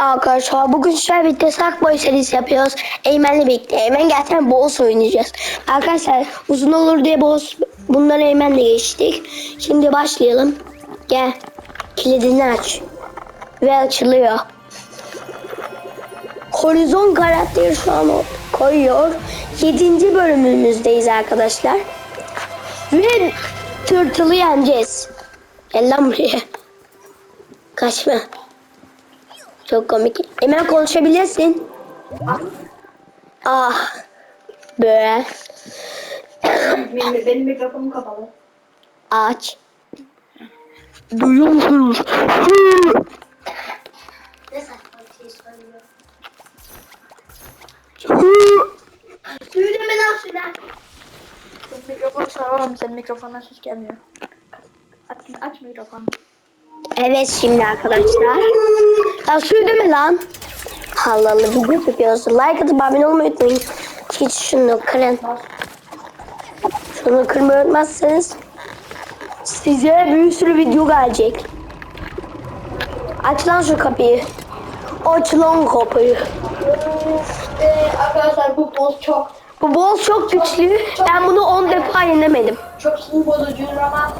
arkadaşlar bugün sizlerle birlikte Sakboy serisi yapıyoruz. Eymen'le birlikte. Eymen gerçekten boss oynayacağız. Arkadaşlar uzun olur diye boss bunları Eymen'le geçtik. Şimdi başlayalım. Gel. Kilidini aç. Ve açılıyor. Horizon karakteri şu an koyuyor. 7. bölümümüzdeyiz arkadaşlar. Ve tırtılı yeneceğiz. Gel lan buraya. Kaçma. Çok komik. Hemen konuşabilirsin. Ah. Böyle. Benim, benim mikrofonum kapalı. Aç. Duyuyor musunuz? Söyleme lan söyle. Senin mikrofonu sağlamam. Senin mikrofondan ses gelmiyor. Aç, aç mikrofonu. Evet şimdi arkadaşlar. Ya söyleme lan. Allah Allah video yapıyorsun. Like atıp abone olmayı unutmayın. Hiç şunu kırın. Şunu kırmayı unutmazsanız size bir sürü video gelecek. Aç lan şu kapıyı. Aç lan kapıyı. Ee, arkadaşlar bu boz çok Bu boss çok güçlü. Ben bunu 10 defa yenemedim. çok sinir bozucudur ama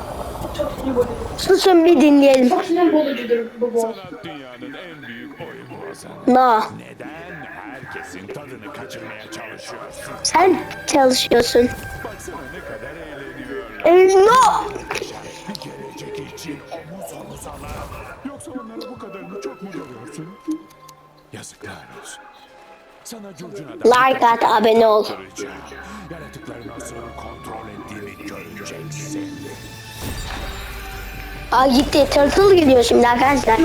çok sinir bozucudur. Susun bir dinleyelim. Çok sinir bozucudur bu boz. Sanat dünyanın en büyük oyunu Hasan. No. Neden herkesin tadını kaçırmaya çalışıyorsun? Sen çalışıyorsun. Baksana ne kadar eğleniyor. Ee, no. Bir gelecek için omuz omuzalar. Yoksa onlara bu kadarını çok mu görüyorsun? Yazıklar olsun. Sana curcuna da Like at abone ol. yaptıracağım. Yaratıkları nasıl kontrol ettiğimi göreceksin. Aa gitti. Tırtıl gidiyor şimdi arkadaşlar.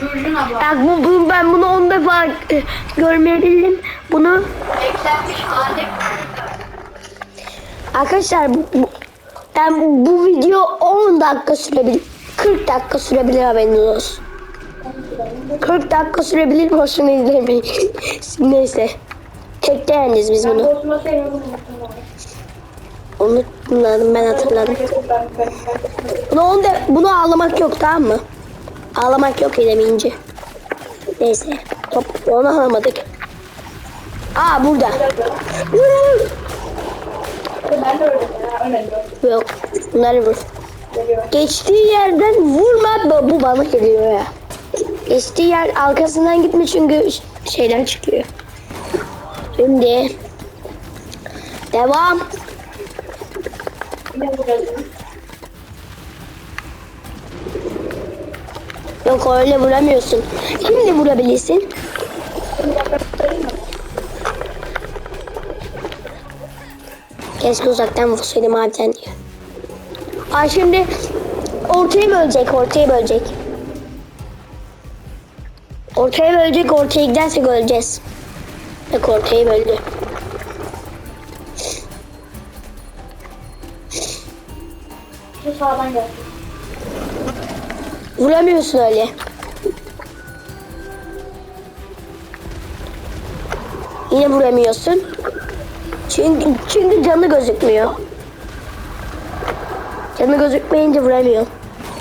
Curcuna bu. Bak bu, bu- ben bunu 10 defa e, görmeyebildim. Bunu Eklenmiş hali. arkadaşlar bu, bu- ben bu video 10 dakika sürebilir. 40 dakika sürebilir haberiniz olsun. 40 dakika sürebilir boşuna izlemeyin. Neyse. Tekte yeneceğiz biz Ben bunu. bozma Unutmadım ben hatırladım. Bunu, on de, bunu ağlamak yok tamam mı? Ağlamak yok edemeyince. Neyse. Hop onu alamadık. Aa burada. Ben de diyor. Yok. Bunları vur. Geçtiği yerden vurma bu- bana geliyor ya. Geçtiği yer arkasından gitme çünkü ş- şeyden çıkıyor. Şimdi devam. Yok öyle vuramıyorsun. Şimdi vurabilirsin. Keşke uzaktan vursaydım abiden diye. Aa şimdi ortaya bölecek, ortaya bölecek. Ortaya bölecek, ortaya gidersek öleceğiz. Bak ortaya böldü. Sağdan gel. Vuramıyorsun öyle. Yine vuramıyorsun. Çünkü çünkü canı gözükmüyor. Canı gözükmeyince vuramıyor.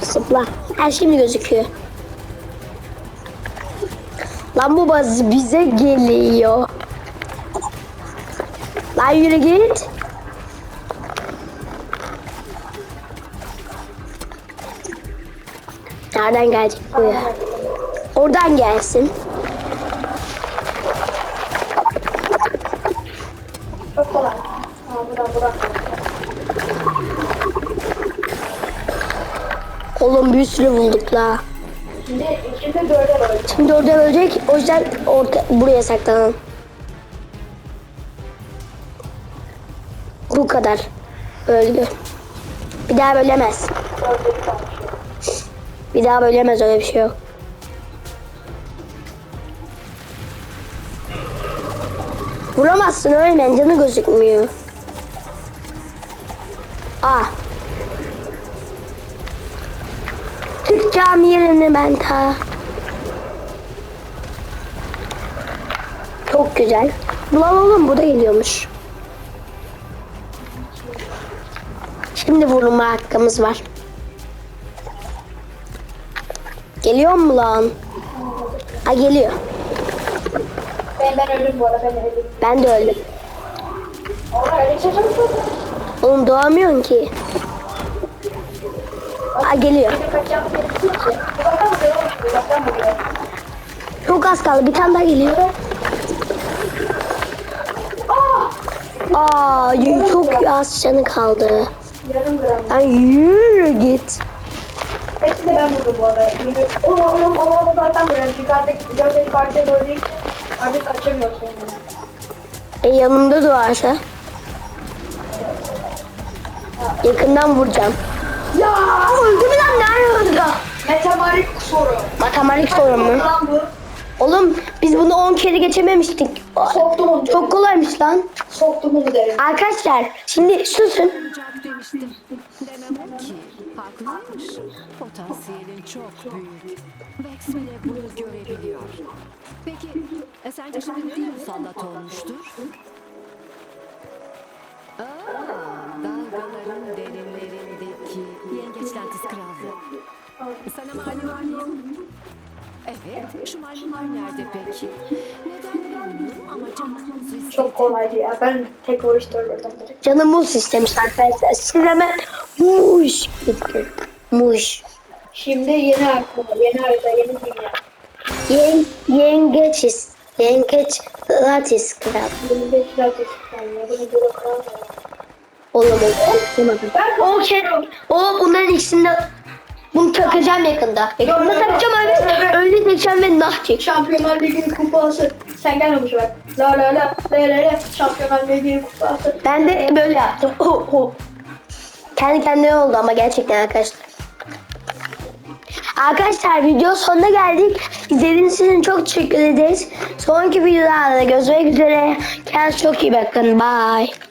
Zıpla. Her şimdi gözüküyor. Lan bu baz bize geliyor. Lan yürü git. Nereden gelecek bu ya? Oradan gelsin. Çok kolay. Oğlum bir sürü bulduk la. Şimdi şimdi dörde var. Şimdi orada ölecek. O yüzden orta, buraya saklanalım. Bu kadar. Öldü. Bir daha bölemez. Dörde kalmış. Bir daha bölemez öyle bir şey yok. Vuramazsın ölmen canı gözükmüyor. Ah. Türk cami yerini ben ta. Çok güzel. Ulan oğlum bu da geliyormuş. Şimdi vurma hakkımız var. Geliyor mu lan? Ha geliyor. Ben, ben öldüm bu arada ben öldüm. Ben de öldüm. Şey. Oğlum doğamıyorsun ki. Ha geliyor. Çok az kaldı. Bir tane daha geliyor. Aa, y- çok az canı kaldı. Yarım gram. Ay yürü git. Hepsini ben vurdum bu arada. Oğlum oğlum oğlum zaten vuruyorum. Yukarıdaki gördüğün partiye doğru değil. Artık kaçamıyorsun. E yanımda duvarsa. Yakından vuracağım. Ya öldü mü lan? Nerede öldü? Metamarik soru. Matematik sorun mu? Lan bu. Oğlum biz bunu 10 kere geçememiştik. Soktum onu. Çok kolaymış lan. Soktum onu derim. Arkadaşlar şimdi susun. O. Haklıymış. Potansiyelin çok büyük. Vex bile bunu görebiliyor. Peki e, sence şimdi nereye musallat olmuştur? Aa, dalgaların derinlerindeki yengeç lentis krallığı. Sana malum Evet, şu maymunlar nerede peki? Neden bilmiyorum ama canım istedi. Çok kolaydı ya. Ben tek öldürdüm direkt. Canım muz istemiş arkadaşlar. Siz hemen muş gitti. Muş. Şimdi yeni harita, yeni harita, yeni dünya. Yen, yengeçiz. Yengeç latis kral. Bir silah tesisler ya. Bunu bir bakalım. Oğlum oğlum. O kere o bunların ikisinde bunu takacağım yakında. Yakında takacağım öyle, öyle takacağım ve nah çek. Şampiyonlar Ligi kupası. Sen gelmemiş bak. La la la la la la. Şampiyonlar Ligi kupası. Ben de böyle yaptım. Oh, oh. Kendi kendine oldu ama gerçekten arkadaşlar. Arkadaşlar video sonuna geldik. İzlediğiniz için çok teşekkür ederiz. Sonraki videolarda görüşmek üzere. Kendinize çok iyi bakın. Bye.